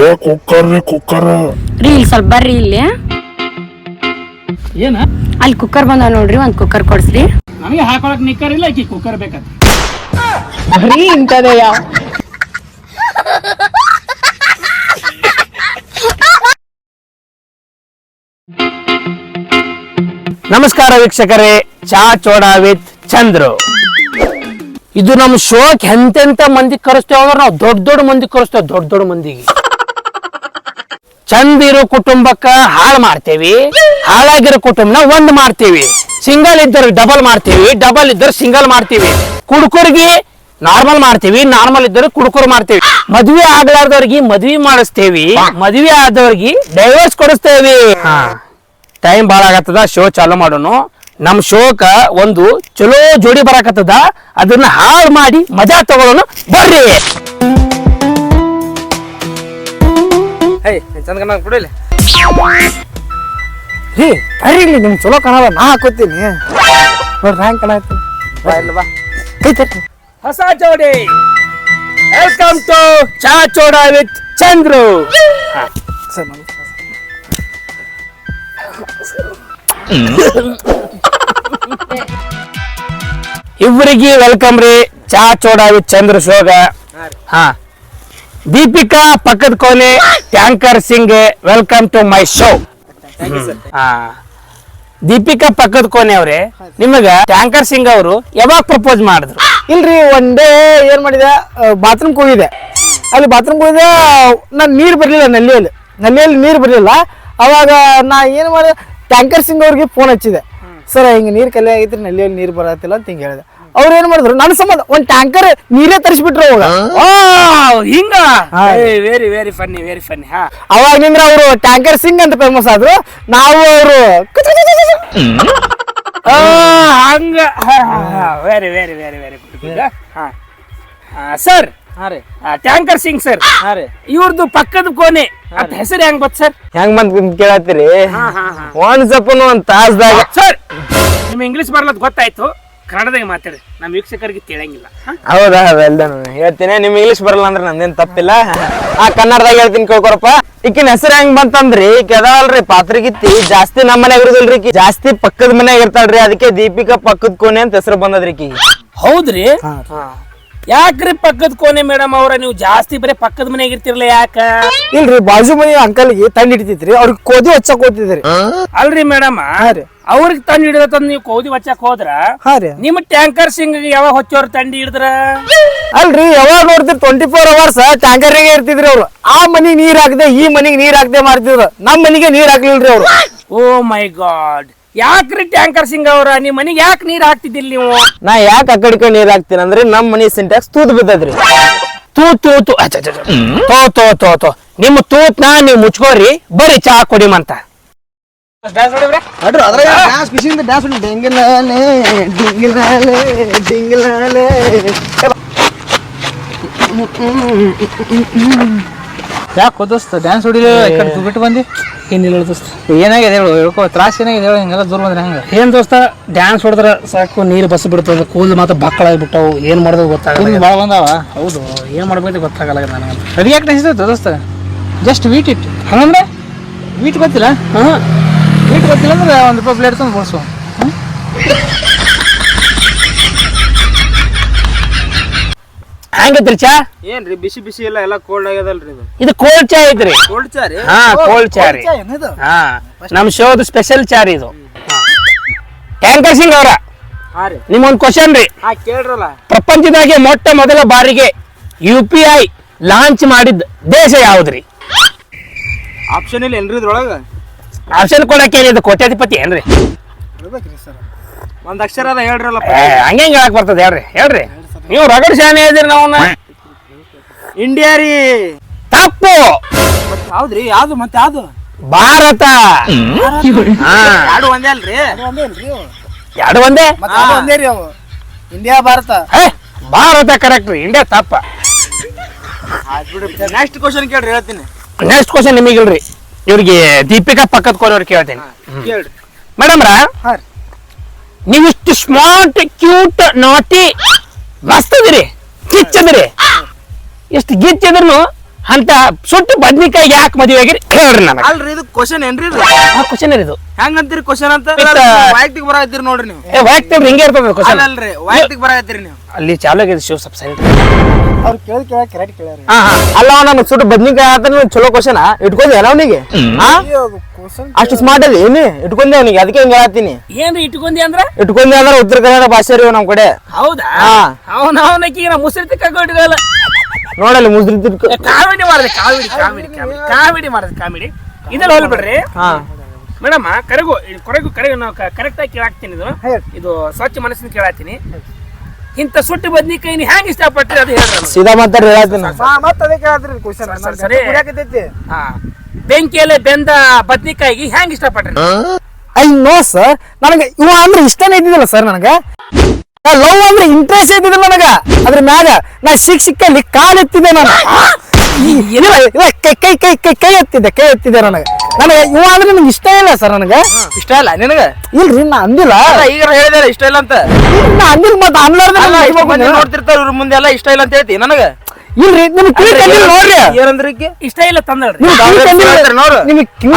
ಏ ಕುಕ್ಕರ್ ರೀ ಕುಕ್ಕರ್. ರೀ ಇಲ್ಲಿ ಸ್ವಲ್ಪ ಬರ್ರಿ ಇಲ್ಲಿ. ಏನ? ಅಲ್ಲಿ ಕುಕ್ಕರ್ ಬಂದ ನೋಡ್ರಿ ಒಂದ್ ಕುಕ್ಕರ್ ಕೊಡ್ಸ್ರಿ. ನನಗೆ ಹಾಕೊಳಕ್ ನಿಕ್ಕರ್ ಇಲ್ಲ ಆಕಿ ಕುಕ್ಕರ್ ಬೇಕಂತ. ಬರೀ ಯಾವ? ನಮಸ್ಕಾರ ವೀಕ್ಷಕರೇ ಚಾ ಚೋಡಾ ವಿತ್ ಚಂದ್ರು. ಇದು ನಮ್ಮ ಶೋಕ್ ಎಂತೆಂತ ಮಂದಿ ಕರೆಸ್ತೇವೆ ಅಂದ್ರೆ ನಾವು ದೊಡ್ಡ ದೊಡ್ಡ ಮಂದಿ ಕರೆಸ್ತೇವೆ ದೊಡ್ಡ ದೊಡ್ಡ ಮಂದಿಗೆ. ಚಂದ ಇರೋ ಕುಟುಂಬಕ್ಕ ಹಾಳು ಮಾಡ್ತೇವಿ. ಹಾಳಾಗಿರೋ ಕುಟುಂಬನ ಒಂದ್ ಮಾಡ್ತೀವಿ. ಸಿಂಗಲ್ ಇದ್ದರು ಡಬಲ್ ಮಾಡ್ತೀವಿ. ಡಬಲ್ ಇದ್ದರು ಸಿಂಗಲ್ ಮಾಡ್ತೀವಿ. ಕುಡುಕರಿಗೆ ನಾರ್ಮಲ್ ಮಾಡ್ತೀವಿ. ನಾರ್ಮಲ್ ಇದ್ದರು ಕುಡುಕರು ಮಾಡ್ತೀವಿ. ಮದ್ವೆ ಆಗ್ಲಾರ್ದವ್ರಿಗೆ ಮದ್ವಿ ಮಾಡಿಸ್ತೇವಿ. ಮದ್ವೆ ಆದವ್ರಿಗೆ ಡೈವರ್ಸ್ ಕೊಡಿಸ್ತೇವಿ. ಟೈಮ್ ಭಾಳ ಆಗತ್ತದ. ಶೋ ಚಾಲು ಮಾಡೋನು. ನಮ್ ಶೋಕ ಒಂದು ಚಲೋ ಜೋಡಿ ಬರಾಕತ್ತದ. ಅದನ್ನ ಹಾಳು ಮಾಡಿ ಮಜಾ ತಗೊಳ್ಳೋಣ ಬರ್ರಿ. ಹೇ ಚಂದ ಕೊಡಿಲ್ಲ ರೀ ಬರ್ರಿ ಇಲ್ಲಿ ನಿಮ್ಗೆ ಚಲೋ ಕಾಣಲ್ಲ ನಾ ಹಾಕೋತೀನಿ. ನೋಡ್ರಿ ಹ್ಯಾಂಗೆ ಕಾಣತ್ತೀನಿ ಬಾ ಇಲ್ಲ ಬಾ. ಕೈ ತಟ್ಟಿ. ಹೊಸ ಜೋಡಿ. ವೆಲ್ಕಮ್ ಟು ಚಾ ಚೋಡ ವಿತ್ ಚಂದ್ರು. ಸರ್ ಇವ್ರಿಗೆ ವೆಲ್ಕಮ್ ರೀ ಚಾ ಚೋಡ ವಿತ್ ಚಂದ್ರ ಶೋಗ. ಹಾ. ದೀಪಿಕಾ ಪಕ್ಕದ ಕೋಲೆ tanker Singh welcome to my show ಹಾ. ದೀಪಿಕಾ ಪಕ್ಕದ ಕೋನೆ ಅವ್ರೆ ನಿಮಗ ಟ್ಯಾಂಕರ್ ಸಿಂಗ್ ಅವರು ಯಾವಾಗ ಪ್ರಪೋಸ್ ಮಾಡಿದ್ರು? ಇಲ್ರಿ ಒನ್ ಡೇ ಏನ್ ಮಾಡಿದೆ ಬಾತ್ರೂಮ್ ಹೋಗಿದ್ದೆ. ಅಲ್ಲಿ ಬಾತ್ರೂಮ್ ಹೋಗಿದ್ದೆ ನಾನು ನೀರು ಬರಲಿಲ್ಲ ನಲ್ಲಿಯಲ್ಲಿ. ನಲ್ಲಿಯಲ್ಲಿ ನೀರು ಬರಲಿಲ್ಲ. ಅವಾಗ ನಾ ಏನು ಮಾಡಿದೆ ಟ್ಯಾಂಕರ್ ಸಿಂಗ್ ಅವ್ರಿಗೆ ಫೋನ್ ಹಚ್ಚಿದೆ. ಸರ್ ಹಿಂಗೆ ನೀರು ಕಲೆ ಆಗೈತ್ರಿ ನಲ್ಲಿಯಲ್ಲಿ ನೀರು ಬರತ್ತಿಲ್ಲ ಅಂತ ಹಿಂಗೆ ಹೇಳಿದೆ. ಅವ್ರು ಏನು ಮಾಡಿದ್ರು? ನನ್ನ ಸಂಬಂಧ. ಒಂದು ಟ್ಯಾಂಕರ್ ನೀರೇ ತರಿಸ್ಬಿಟ್ರು ಅವಾಗ ಓ ಹಿಂಗ. Very very funny very funny ಹಾ. ಅವಾಗ ನಿಂದ್ರ ಅವರು ಟ್ಯಾಂಕರ್ ಸಿಂಗ್ ಅಂತ ಫೇಮಸ್ ಆದ್ರು. ನಾವು ಅವರು ಹಂಗ. Very very very very good ಹಾ. ಸರ್ ಹಾಂ ರೀ. ಟ್ಯಾಂಕರ್ ಸಿಂಗ್ ಸರ್ ಹಾಂ ರೀ. ಇವ್ರದ್ದು ಪಕ್ಕದ ಕೋಣೆ. ಅದ್ ಹೆಸರು ಹೆಂಗ್ ಬಂತ ಸರ್ ಹೆಂಗ್ ಬಂದ್ ಕೇಳತ್ತೀರಿ? ಒಂದ್ ಅಪ್ಪನು ಒಂದ್ ತಾಸ್ದಾಗ ಸರ್ ನಿಮ್ ಇಂಗ್ಲಿಷ್ ಬರ್ಲದ್ ಗೊತ್ತಾಯ್ತು. ಕನ್ನಡದಾಗ ಮಾತಾಡಿ ನಮ್ಮ ವೀಕ್ಷಕರಿಗೆ ತಿಳಂಗಿಲ್ಲ ಹೌದಾ ಹೌದಾ ಡನ್ ಹೇಳ್ತೀನಿ. ನಿಮ್ ಇಂಗ್ಲಿಷ್ ಬರಲ್ಲ ಅಂದ್ರೆ ನಂದೇನ್ ತಪ್ಪಿಲ್ಲ. ಆ ಕನ್ನಡದಾಗ ಹೇಳ್ತೀನಿ ಕೇಳ್ಕೊರಪ್ಪ. ಈಕಿನ ಹೆಸರು ಹೆಂಗ್ ಬಂತಂದ್ರಿ? ಕೆದಾವಲ್ರಿ ಪಾತ್ರಗಿತ್ತಿ. ಜಾಸ್ತಿ ನಮ್ಮ ಮನ್ಯಾಗ ಇರುದಿಲ್ರಿ ಈಕಿ. ಜಾಸ್ತಿ ಪಕ್ಕದ ಮನ್ಯಾಗ ಇರ್ತಾಳ್ರಿ. ಅದಕ್ಕೆ ದೀಪಿಕಾ ಪಕ್ಕದ ಕೋಣೆ ಅಂತ ಹೆಸರು ಬಂದದ್ರಿ ಈಕಿ. ಹೌದ್ರಿ? ಯಾಕ್ರಿ ಪಕ್ಕದ ಕೋಣೆ ಮೇಡಮ್ ಅವ್ರ? ನೀವು ಜಾಸ್ತಿ ಬರೀ ಪಕ್ಕದ ಮನೆಗೆ ಇರ್ತಿರ್ಲ ಯಾಕ? ಇಲ್ರಿ ಬಾಜು ಮನೆ ಅಂಕಲ್ಗೆ ತಂಡ ಹಿಡಿತೈತ್ರಿ ಅವ್ರಿಗೆ ಕೋದಿ ಹಚ್ಚಕ್ ಹೋಗ್ತಿದ್ರಿ. ಅಲ್ರಿ ಮೇಡಮ್ ಅವ್ರಿಗೆ ತಂಡ ಹಿಡಿದ ನೀವು ಕೋದಿ ಹೊಚ್ಚಕ್ ಹೋದ್ರ? ನಿಮ್ ರೀ. ನಿಮ್ಮ ಟ್ಯಾಂಕರ್ ಸಿಂಗ್ ಯಾವಾಗ ಹೊಚ್ಚೋರ್ ತಂಡಿ ಹಿಡಿದ್ರ? ಅಲ್ರಿ ಯಾವಾಗ ನೋಡ್ತಿರ್ ಟ್ವೆಂಟಿ ಫೋರ್ ಅವರ್ಸ್ ಟ್ಯಾಂಕರ್ ಇರ್ತಿದ್ರಿ ಅವ್ರು. ಆ ಮನಿಗ್ ನೀರ್ ಹಾಕದೆ ಈ ಮನಿಗ್ ನೀರ್ ಹಾಕದೆ ಮಾಡ್ತಿದ್ರು ನಮ್ ಮನಿಗೆ ನೀರ್ ಹಾಕ್ಲಿಲ್ರಿ ಅವ್ರು. Oh my god. ಯಾಕ್ರಿ ಟ್ಯಾಂಕರ್ ಸಿಂಗ್ ಅವ್ರ? ನಿಮ್ ಮನಿಗೆ ಯಾಕೆ ನೀರ್ ಹಾಕ್ತಿದ್ದಿಲ್ಲ ನೀವು? ನಾ ಯಾಕೆ ಆ ಕಡೆ ಈ ಕಡೆ ನೀರ್ ಹಾಕ್ತೀನಿ ಅಂದ್ರೆ ನಮ್ ಮನೆ ಸಿಂಟ್ಯಾಕ್ಸ್ ತೂತ್ ಬಿದ್ದದ್ರಿ. ತೂ ತೂ ತೂ ಅಚ್ಚ, ಅಚ್ಚ, ಅಚ್ಚ. ತೋ ತೋ ತೋ ತೋ. ನಿಮ್ಮ ತೂತ್ನ ನೀವು ಮುಚ್ಕೋರಿ ಬರ್ರಿ ಚಾ ಕುಡಿಮಂತ ಅಡ್ರು ಅದ್ರಾಗ ಡ್ಯಾನ್ಸ್ ಖುಷಿಯಿಂದ ಡ್ಯಾನ್ಸ್ ಉಂಟು ಡಿಂಗಿಲಾಲೆ ಡಿಂಗಿಲಾಲೆ ಡಿಂಗಿಲಾಲೆ ಯಾಕೆ ದೋಸ್ತ ಡ್ಯಾನ್ಸ್ ಹೊಡಿಲಿ ಈ ಕಡೆ ಬಿಟ್ಟು ಬಂದಿ? ಏನಿಲ್ಲ ದೋಸ್ತ. ಏನಾಗಿದೆ ಹೇಳು ಹೇಳ್ಕೋ ತ್ರಾಸ ಏನಾಗಿದೆ ಹೇಳು ಹಿಂಗೆಲ್ಲ ದೂರ ಬಂದ್ರೆ ಹೆಂಗೆ? ಏನು ದೋಸ್ತ ಡ್ಯಾನ್ಸ್ ಹೊಡೆದ್ರ ಸಾಕು ನೀರು ಬಸ್ ಬಿಡ್ತದೆ ಕೂದಲು ಮಾತ್ರ ಬಕ್ಕಳಾಗ್ಬಿಟ್ಟವು ಏನು ಮಾಡೋದು ಗೊತ್ತಾಗಲ್ಲ. ಭಾಳ ಬಂದಾವ? ಹೌದು ಏನು ಮಾಡ್ಬೇಕು ಗೊತ್ತಾಗಲ್ಲ ನನಗೆ ಅದು ಯಾಕೆ ನೆನ್ಸಿತ್ತು ದೋಸ್ತ? ಜಸ್ಟ್ ವೀಟ್ ಇಟ್ ಹಂಗಂದ್ರೆ? ವೀಟ್ ಗೊತ್ತಿಲ್ಲ? ಹಾಂ. ವೀಟ್ ಗೊತ್ತಿಲ್ಲ ಅಂದ್ರೆ ಒಂದು ರೂಪಾಯಿ ಪ್ಲೇಟ್ ತಂದು ಬಳಸು ಹಂಗೈತ್ರಿ ಚಾ? ಏನ್ರಿ ಬಿಸಿ ಬಿಸಿ ಇಲ್ಲ ಎಲ್ಲ ಕೋಲ್ಡ್ ಆಗ್ಯದಲ್ರಿ ಇದು. ಇದು ಕೋಲ್ಡ್ ಚಾ ಐತ್ರಿ. ಕೋಲ್ಡ್ ಚಾ ರೀ? ಹಾ ಕೋಲ್ಡ್ ಚಾ ರೀ. ಹಾ ನಮ್ ಶೋದ ಸ್ಪೆಷಲ್ ಚಾ ರೀ ಇದು. ಟ್ಯಾಂಕರ್ ಸಿಂಗ್ ಅವರ. ಹಾ ರೀ. ನಿಮ್ಮೊಂದು ಕ್ವಶನ್ ರೀ. ಹಾ ಕೇಳ್ರಲ್ಲ. ಪ್ರಪಂಚದಾಗೆ ಮೊಟ್ಟ ಮೊದಲ ಬಾರಿಗೆ ಯು ಪಿ ಐ ಲಾಂಚ್ ಮಾಡಿದ ದೇಶ ಯಾವ್ದ್ರಿ? ಆಪ್ಷನ್ ಇಲ್ಲ ಏನ್ರಿ ಇದ್ರೊಳಗ? ಆಪ್ಷನ್ ಕೊಡಕ್ಕೆ ಏನಿದೆ? ಕೋಟ್ಯಾಧಿಪತಿ ಏನ್ರಿ? ಒಂದ್ ಅಕ್ಷರ ಅದ ಹೇಳ್ರಲ್ಲ ಹೆಂಗ್ ಹೇಳಕ್ ಬರ್ತದೆ ಹೇಳ್ರಿ ಹೇಳ್ರಿ. ನೀವು ರಗಡ್ ಶಾನೆ ಇದ್ರಿ ನಾವು ಇಂಡಿಯಾ ರೀ. ತಪ್ಪು. ಹೌದ್ರಿ ಯಾವ್ದು? ಮತ್ತೆ ಯಾವ್ದು? ಭಾರತ. ಹಾ. ಎರಡು ಒಂದೇ ಅಲ್ರಿ? ಎರಡು ಒಂದೇ ಒಂದೇ? ರೀ ಅವು? ಇಂಡಿಯಾ ಭಾರತ. ಭಾರತ ಕರೆಕ್ಟ್ ರೀ. ಇಂಡಿಯಾ ತಪ್ಪ. ನೆಕ್ಸ್ಟ್ ಕ್ವಶನ್ ಕೇಳ್ರಿ ಹೇಳ್ತೀನಿ. ನೆಕ್ಸ್ಟ್ ಕ್ವಶನ್ ನಿಮಗಿಲ್ರಿ ಇವ್ರಿಗೆ ದೀಪಿಕಾ ಪಕ್ಕದ ಕೋರವ್ರು ಕೇಳ್ತೀನಿ. ಕೇಳ್ರಿ. ಮೇಡಮ್ರ ಹಾ ರೀ. ನೀವಿಷ್ಟು ಸ್ಮಾರ್ಟ್ ಕ್ಯೂಟ್ ನಾಟಿ ಮಸ್ತ್ ಅದಿರಿ ಎಷ್ಟು ಗಿಚ್ ಇದ್ರು ಅಂತ ಸುಟ್ಟು ಬದ್ನಿಕಾಯಿ ಯಾಕೆ ಮದುವೆ ಆಗಿರಿ? ಹೇಳ್ರಿ ನನಗೆ. ಅಲ್ರಿ ಇದು ಕ್ವಶನ್ ಏನ್ರಿ ಇದು? ಆ ಕ್ವಶನ್ ಇದು? ಹೆಂಗಂತೀರಿ ಕ್ವಶನ್ ಅಂತ? ವೈಯಕ್ತಿಕ ಬರ ವೈಯಕ್ತಿಕ ಬರಾಕತ್ತೀರಿ ನೋಡ್ರಿ ನೀವು. ಏ ವೈಯಕ್ತಿಕ ಹಿಂಗೆ ಇರ್ತದೆ ಕ್ವಶನ್ ಅಲ್ರಿ ವೈಯಕ್ತಿಕ ಬರಾಕತ್ತೀರಿ ನೀವು. ಅಲ್ಲಿ ಚಾಲು ಆಗಿದೆ ಶಿವ ಸ್ವಲ್ಪ ಸೈಡ್ ಅವ್ರು ಕೇಳಿ ಕೇಳ ಕರೆಕ್ಟ್ ಕೇಳ್ರಿ ಹಾ ಹಾ. ಅಲ್ಲ ನನಗೆ ಸುಟ್ಟು ಬದ್ನಿಕಾಯಿ ಅಂತ ಚಲೋ ಕ್ವಶನ್ ಇಟ್ಕೊಂಡೆ ಅವನಿಗೆ? ಅಷ್ಟು ಸ್ಮಾರ್ಟ್ ಅದಿ ಏನಿ? ಇಟ್ಕೊಂಡೆ ಅವನಿಗೆ? ಅದಕ್ಕೆ ಹಿಂಗ ಹೇಳ್ತೀನಿ ಏನ್ರಿ ಇಟ್ಕೊಂಡೆ ಅಂದ್ರ? ಇಟ್ಕೊಂಡೆ ಅಂದ್ರೆ ಉತ್ತರ ಕನ್ನಡ ಭಾಷೆ ರೀ ನಮ್ ಕಡೆ. ಹೌದಾ? ಹಾ. ಅವನ ಅವನಕ್ಕೆ ನಾ ಮುಸ್ರಿ ತಿಕ್ಕಾಕೊಂಡಿರಲ್ಲ ನೋಡಲ್ಲಿ ಮುಸ್ರಿ ಕಾಮಿಡಿ ಮಾಡಿದೆ ಕಾಮಿಡಿ ಕಾಮಿಡಿ ಕಾಮಿಡಿ ಕಾಮಿಡಿ ಮಾಡಿದೆ ಕಾಮಿಡಿ. ಇದೆಲ್ಲ ಹೋಗ್ಬಿಡ್ರಿ ಹಾ. ಮೇಡಮ್ ಕರೆಗು ಕೊರಗು ಕೊರೆಗು ನಾವು ಕರೆಕ್ಟ್ ಆಗಿ ಕೇಳಾಕ್ತೀನಿ ಇದು. ಇದು ಸ್ವಚ್ಛ ಮನಸ್ಸಿನ ಕೇಳಾತೀನಿ. ಇಂಥ ಸುಟ್ಟು ಬದ್ನಿಕಾಯಿ ನೀ ಹೆಂಗ್ ಇಷ್ಟಪಟ್ರಿ ಅದು ಹೇಳ್ರಿ. ಸೀದಾ ಮಾತಾಡಿ ಹೇಳ್ತೀನಿ ಮತ್ತೆ ಅದಕ್ಕೆ ಕೇಳತ್ರಿ ಕ್ವಶನ್ ಸರಿ. ಹಾ. ಬೆಂಕಿಯಲ್ಲೇ ಬೆಂದ ಬದ್ನಿಕಾಯಿಗೆ ಹೆಂಗ್ ಇಷ್ಟಪಟ್ರಿ? I know sir. ನನಗೆ ಇವ ಅಂದ್ರೆ ಇಷ್ಟನೇ ಇದ್ದಿದ್ದಲ್ಲ ಸರ್ ನನಗೆ. ಲವ್ ಅಂದ್ರೆ ಇಂಟ್ರೆಸ್ಟ್ ಇದ್ದಿದ್ದಿಲ್ಲ ನನಗ. ಅದ್ರ ಮ್ಯಾಗ ನಾ ಸಿಕ್ ಸಿಕ್ಕಲ್ಲಿ ಕಾಲ್ ಎತ್ತಿದ್ದೆ ನಾನು. ಇಲ್ಲ ಇಲ್ಲ ಕೈ ಕೈ ಕೈ ಕೈ ಕೈ ಎತ್ತಿದ್ದೆ ಕೈ ಎತ್ತಿದ್ದೆ ನನಗೆ. ನನಗೆ ಇವ ಅಂದ್ರೆ ನನಗೆ ಇಷ್ಟ ಇಲ್ಲ ಸರ್ ನನಗೆ. ಇಷ್ಟ ಇಲ್ಲ ನಿನಗ? ಇಲ್ರಿ ನಾ ಅಂದಿಲ್ಲ. ಈಗ ಹೇಳಿದಾರೆ ಇಷ್ಟ ಇಲ್ಲ ಅಂತ. ನಾ ಅಂದಿಲ್ಲ ಮತ್ತೆ ಅನ್ಲಾರ್ದ ನೋಡ್ತಿರ್ತಾರ ಇವ್ರ ಮುಂದೆ ಎಲ್ಲ ಇಷ್ಟ ಇಲ್ಲ ಅಂತ ಹೇಳ್ತಿ ನನಗ? ಇಲ್ರಿ ನಿಮ್ ಕಿವಿ ನೋಡ್ರಿ. ಏನಂದ್ರಿ ಇಷ್ಟ ಇಲ್ಲ ತಂದ್ರಿ ನಿಮ್ಗೆ ಕಿವಿ ಅವ್ರು ಕಂದಿಲ್ಲ ಹೇಳ್ತಾರೆ ನೋಡು. ನಿಮ್ಗೆ ಕಿವಿ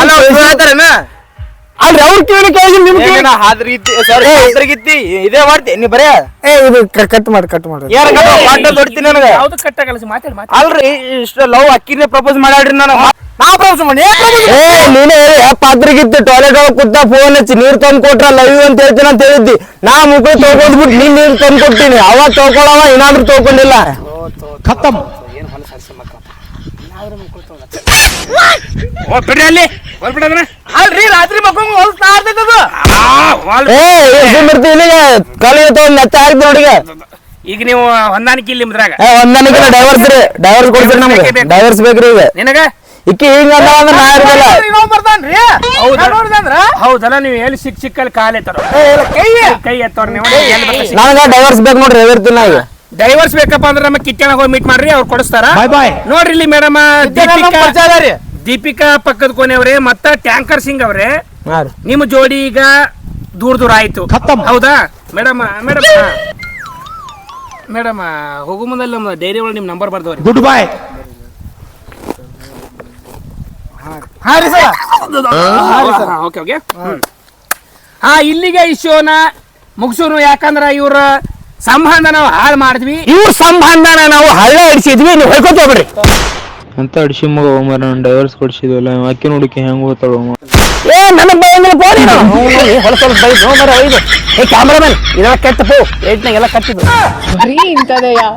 ಅಲ್ರಿ ಅವ್ರ ಕೇಳಿ ಕೇಳಿಸಿ ನಿಮ್ ಹಾದ್ರಿಗಿತ್ತಿ ಇದೇ ಮಾಡ್ತಿ ನೀ ಬರೇ. ಏ ಇದು ಕಟ್ ಮಾಡಿ ಕಟ್ ಮಾಡಿ. ಏನ್ ಪಾಟ ದೊಡ್ತೀನಿ ನನಗೆ. ಯಾವ್ದು ಕಟ್ಟ ಕಲಸಿ ಮಾತಾಡಿ ಮಾತಾಡಿ. ಅಲ್ರಿ ಇಷ್ಟ ಲವ್ ಅಕ್ಕಿನೇ ಪ್ರಪೋಸ್ ಮಾಡಾಡ್ರಿ ನಾನು ನಾ ಪ್ರಪೋಸ್ ಮಾಡಿ ಏ ನೀನೇ ಹೇಳಿ ಪಾತ್ರಿಗಿತ್ತು ಟಾಯ್ಲೆಟ್ ಒಳಗೆ ಕೂತ ಫೋನ್ ಹಚ್ಚಿ ನೀರ್ ತಂದ್ ಕೊಟ್ರ ಲವ್ ಅಂತ ಹೇಳ್ತೀನಿ ಅಂತ ಹೇಳಿದ್ದಿ. ನಾ ಮುಖ ತಗೊಂಡ್ಬಿಟ್ಟು ನೀನ್ ನೀರ್ ತಂದ್ ಕೊಡ್ತೀನಿ ಅವಾಗ ತಗೊಳವ ಏನಾದ್ರೂ ತೊಗೊಂಡಿಲ್ಲ ಓ ಬಿಡ್ರಿ ಅಲ್ಲಿ. ಹೊಲ್ಬಿಡದ್ರ ಅಲ್ರಿ ರಾತ್ರಿ ಇರ್ತೈತದು ಏ ತಗೊಂಡ್ ಹಾಕ್ತಿ ನೋಡಿಗ ಈಗ. ನೀವು ಹೊಂದಾಣಿಕೆ ಇಲ್ಲಿ ನಿಮ್ದ್ರಾಗ. ಏ ಒಂದ್ ನನಗೆ ಡೈವರ್ಸ್ ರೀ ಡೈವರ್ಸ್ ಕೊಡ್ತೀರಿ ನಮ್ಗೆ. ಡೈವರ್ಸ್ ಬೇಕ್ರಿ ಈಗ. ನಿನಗ? ಇಕ್ಕಿ ಹಿಂಗ ಅಂದ ಅಂದ್ರೆ ನಾ ಹೌದಲ್ಲ ನೀವು ಎಲ್ಲಿ ಸಿಕ್ ಸಿಕ್ಕಲ್ಲಿ ಕಾಲ್ ಎತ್ತಾರ? ಕೈ. ಎತ್ತವ್ರ ನೀವು ನನಗ ಡೈವರ್ಸ್ ಬೇಕು ನೋಡ್ರಿ ಇರ್ತೀನಿ ನಾ ಈಗ. ಡೈವರ್ಸ್ ಬೇಕಪ್ಪ ಅಂದ್ರೆ ನಮ್ಮ ಕಿಚ್ಚಣ ಹೋಗಿ ಮೀಟ್ ಮಾಡ್ರಿ ಅವ್ರು ಕೊಡಿಸ್ತಾರ. ನೋಡ್ರಿ ಇಲ್ಲಿ ಮೇಡಮ್ ದೀಪಿಕಾ. ದೀಪಿಕಾ ಪಕ್ಕದ ಕೊನೆಯವರೇ ಮತ್ತ ಟ್ಯಾಂಕರ್ ಸಿಂಗ್ ಅವರೇ. ನಿಮ್ಮ ಜೋಡಿ ಈಗ ದೂರ ದೂರ ಆಯ್ತು. ಹೌದಾ? Madam madam. ಮೇಡಮ್ ಹೋಗು ಮುಂದಲ್ಲಿ ನಮ್ಮ ಡೈರಿ ಒಳಗೆ ನಿಮ್ಮ ನಂಬರ್ ಬರ್ದವ್ರಿ. ಗುಡ್ ಬಾಯ್ ಹಾ ರೀ ಸರ್. Okay okay. ಹಾ ಇಲ್ಲಿಗೆ ಈ ಶೋನ ಮುಗಿಸೋನು. ಯಾಕಂದ್ರ ಇವ್ರ ಸಂಬಂಧ ನಾವು ಹಾಳು ಮಾಡಿದ್ವಿ. ಇವ್ರ ಸಂಬಂಧನ ನಾವು ಹಳ್ಳ ಇಡಿಸಿದ್ವಿ ನೀವು ಹೊಯ್ಕೋತ ಹೋಗ್ರಿ ಅಂತ ಅಡಿಸಿ ಮಗ ಮರ ನಾನು ಡೈವರ್ಸ್ ಕೊಡ್ಸಿದ್ವಲ್ಲ ಅಕ್ಕಿ ನೋಡಿಕೆ ಹೆಂಗ್ ಹೋಗ್ತಾಳ ಏ ಫೋನ್ ಬೈ ಮರ ಒಯ್ದು. ಏ ಕ್ಯಾಮ್ರಾಮನ್ ಇದೆಲ್ಲ ಕೆಟ್ಟ ಪೋ. ಏಟ್ನಾಗ ಎಲ್ಲ ಕಟ್ಟಿದ್ದು. ಬರೀ ಇಂಥದೆಯಾ?